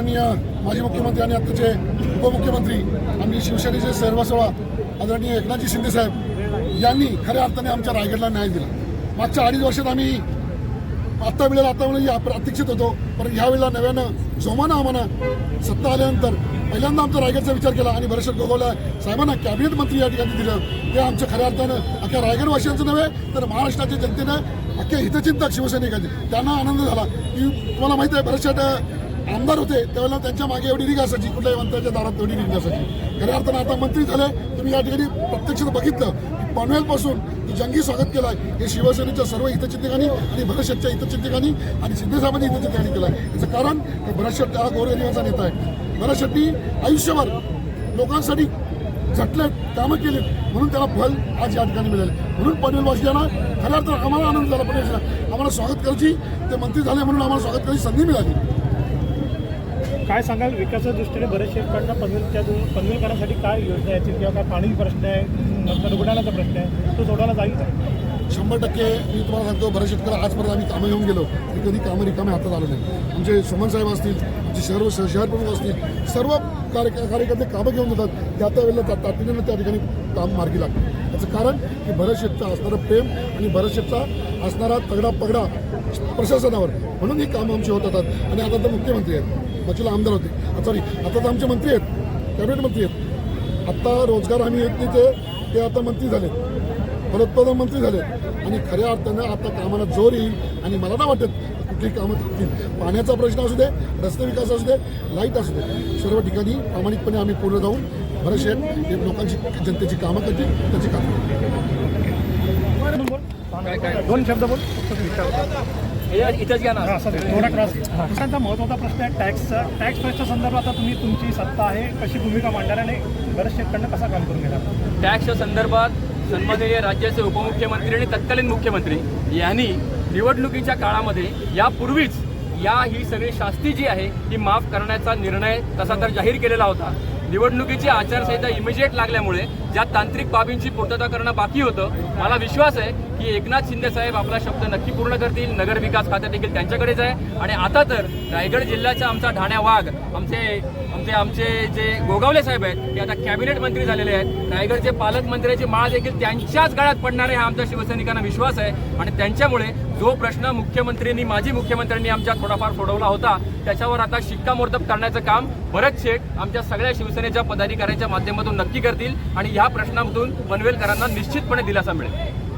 आदरणीय माजी मुख्यमंत्री आणि आत्ताचे उपमुख्यमंत्री आम्ही शिवसेनेचे सर्वसोळा आदरणीय एकनाथजी शिंदे साहेब यांनी खऱ्या अर्थाने आमच्या रायगडला न्याय दिला. मागच्या अडीच वर्षात आम्ही आत्ता वेळेला आता वेळेला प्रतीक्षित होतो पण ह्यावेळेला नव्यानं जोमानं आम्हाला सत्ता आल्यानंतर पहिल्यांदा आमचा रायगडचा विचार केला आणि भरशत गोगोला साहेबांना कॅबिनेट मंत्री या ठिकाणी दिलं. ते आमच्या खऱ्या अर्थानं अख्ख्या रायगडवासियांचं नव्हे तर महाराष्ट्राच्या जनतेनं अख्ख्या हितचिंतक शिवसैनिकांचे. त्यांना आनंद झाला. की तुम्हाला माहिती आहे बरेचशा आमदार होते त्यावेळेला त्यांच्या मागे एवढी रिग असायची कुठल्याही मंत्र्याच्या दारात एवढी रिग असायची. खऱ्या अर्थानं आता मंत्री झाले तुम्ही या ठिकाणी प्रत्यक्षात बघितलं की पनवेलपासून जंगी स्वागत केलं आहे हे शिवसेनेच्या सर्व हितचिंतकांनी आणि भरतशेठच्या हितचिंतकांनी आणि शिंदेसाहेबांनी हितचिंतकांनी केलं आहे याचं कारण की भरतशेठ हा गोरगरिबाचा नेता आहे. भरतशेट्टी आयुष्यभर लोकांसाठी झटले कामं केली म्हणून त्याला फल आज या ठिकाणी मिळेल. म्हणून पनवेलवासियांना खऱ्या अर्थानं आम्हाला आनंद झाला पनवेल आम्हाला स्वागत करायची ते मंत्री झाले म्हणून आम्हाला स्वागत करायची संधी मिळाली. काय सांगाल? विकासाच्या दृष्टीने बरेच शेतकऱ्यांना पनवेलच्या दु- पनवेलकरांसाठी काय योजना येतील किंवा काय पाणी प्रश्न आहे? नंतर रुग्णालयाचा प्रश्न आहे. तो सोडवला जाईल शंभर टक्के मी तुम्हाला सांगतो बऱ्याच शेतकरी आजपर्यंत आम्ही कामं घेऊन गेलो. की कधी कामं रिकामे हातात आलं नाही आमचे सुमन साहेब असतील आमचे शहर शहर प्रमुख असतील सर्व कार्य कार्यकर्ते कामं घेऊन जातात. त्या त्या वेळेला तातडीनं त्या ठिकाणी काम मार्गी लागतं. याचं कारण की भरत शेतचा असणारं प्रेम आणि भरत शेतचा असणारा तगडा पगडा प्रशासनावर म्हणून ही कामं आमची होत जातात. आणि आता तर मुख्यमंत्री आहेत. बाजूला आमदार होते. सॉरी आता तर आमचे मंत्री आहेत. कॅबिनेट मंत्री आहेत. आत्ता रोजगार हमी योजनेचे ते आता मंत्री झाले फलोत्पादन मंत्री झाले आणि खऱ्या अर्थानं आता कामाला जोर येईल आणि मला ना वाटत कुठली कामं थांबतील. पाण्याचा प्रश्न असू दे रस्ते विकास असू दे लाइट असू दे. सर्व ठिकाणी प्रामाणिकपणे आम्ही पूर्ण जाऊन बरेचसे हे लोकांची जनतेची कामं करतील त्याची कामं दोन शब्द बोल. इथंच घ्या ना. थोडा क्रॉस. दुसऱ्यांचा महत्त्वाचा प्रश्न आहे टॅक्सचा टॅक्स प्रश्न संदर्भात आता तुम्ही तुमची सत्ता आहे कशी भूमिका मांडणार आणि बऱ्याच शेतकऱ्यांना कसा काम करून घेणार टॅक्सच्या संदर्भात सन्माननीय राज्याचे उपमुख्यमंत्री आणि तत्कालीन मुख्यमंत्री यांनी निवडणुकीच्या काळामध्ये यापूर्वीच या ही सगळी शास्ती जी आहे ही माफ करण्याचा निर्णय तसा तर जाहीर केलेला होता निवडणुकीची आचारसंहिता इमिजिएट लागल्यामुळे ज्या तांत्रिक बाबींची पूर्तता करणं बाकी होतं मला विश्वास आहे की एकनाथ शिंदे साहेब आपला शब्द नक्की पूर्ण करतील नगर विकास खात्यात देखील त्यांच्याकडेच आहे. आणि आता तर रायगड जिल्ह्याचा आमचा ठाण्या वाघ आमचे आमचे आमचे जे गोगावले साहेब आहेत ते आता कॅबिनेट मंत्री झालेले आहेत. रायगडचे पालकमंत्र्याची माळ देखील त्यांच्याच गळ्यात पडणार आहे हा आमच्या शिवसैनिकांना विश्वास आहे. आणि त्यांच्यामुळे जो प्रश्न मुख्यमंत्र्यांनी माजी मुख्यमंत्र्यांनी आमच्या थोडाफार सोडवला होता त्याच्यावर आता शिक्कामोर्तब करण्याचं काम भरत शेठ आमच्या सगळ्या शिवसेनेच्या पदाधिकाऱ्यांच्या माध्यमातून नक्की करतील. आणि या प्रश्नामधून पनवेलकरांना निश्चितपणे दिलासा मिळेल.